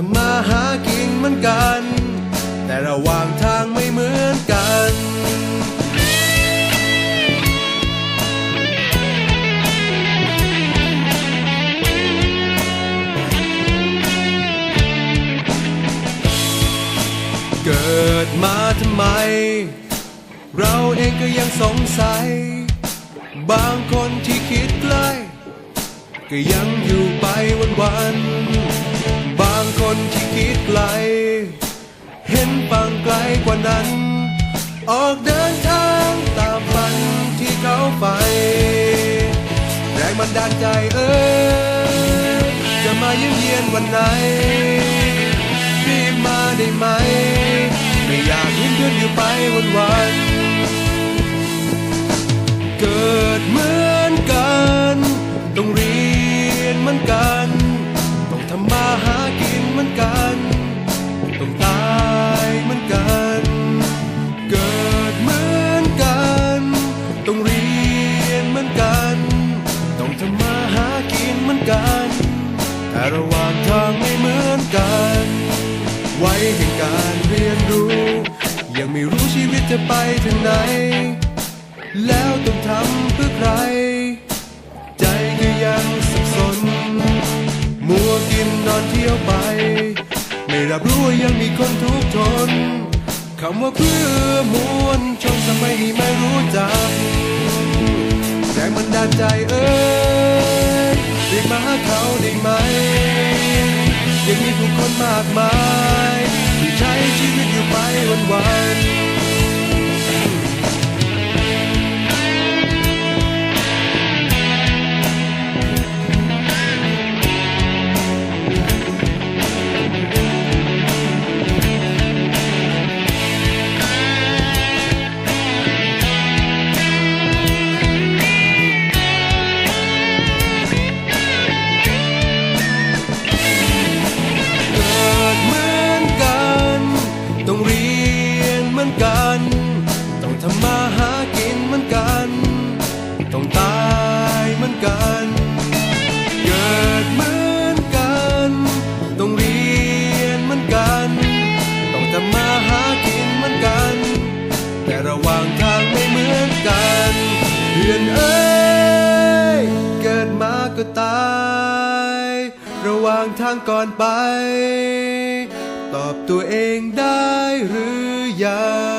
ทำมาหากินเหมือนกัน แต่ระหว่างทางไม่เหมือนกันเกิดมาทำไม เราเองก็ยังสงสัย บางคนที่คิดใกล้ ก็ยังอยู่ไปวันวัน เห็นปังไกลกว่านั้น ออกเดินทางตามฝันที่เขาไป แรงมันดาลใจเอ้ยจะมาเยี่ยมเยียนวันไหนรีบมาได้ไหม ระหว่างทางไม่เหมือนกัน ไว้แห่งการเรียนรู้ ยังไม่รู้ชีวิตจะไปถึงไหน แล้วต้องทำเพื่อใคร ใจก็ยังสับสน มัวกินนอนเที่ยวไป ไม่รับรู้ว่ายังมีคนทุกข์ทนคำว่าเพื่อมวลชนทำไมไม่รู้จักแรงมันดาลใจเอ้ย ได้มาเขาได้ไหม ยังมีผู้คนมากมายที่ใช้ชีวิตอยู่ไป อนกัน ต้องทำมาหากินเหมือนกัน ต้องตายเหมือนกัน เกิดเหมือนกัน ต้องเรียนเหมือนกัน ต้องทำมาหากินเหมือนกัน แต่ระหว่างทางไม่เหมือนกันเพื่อนเอ้ย เกิดมาก็ตาย ระหว่างทางก่อนไป ตอบตัวเองได้หรือยัง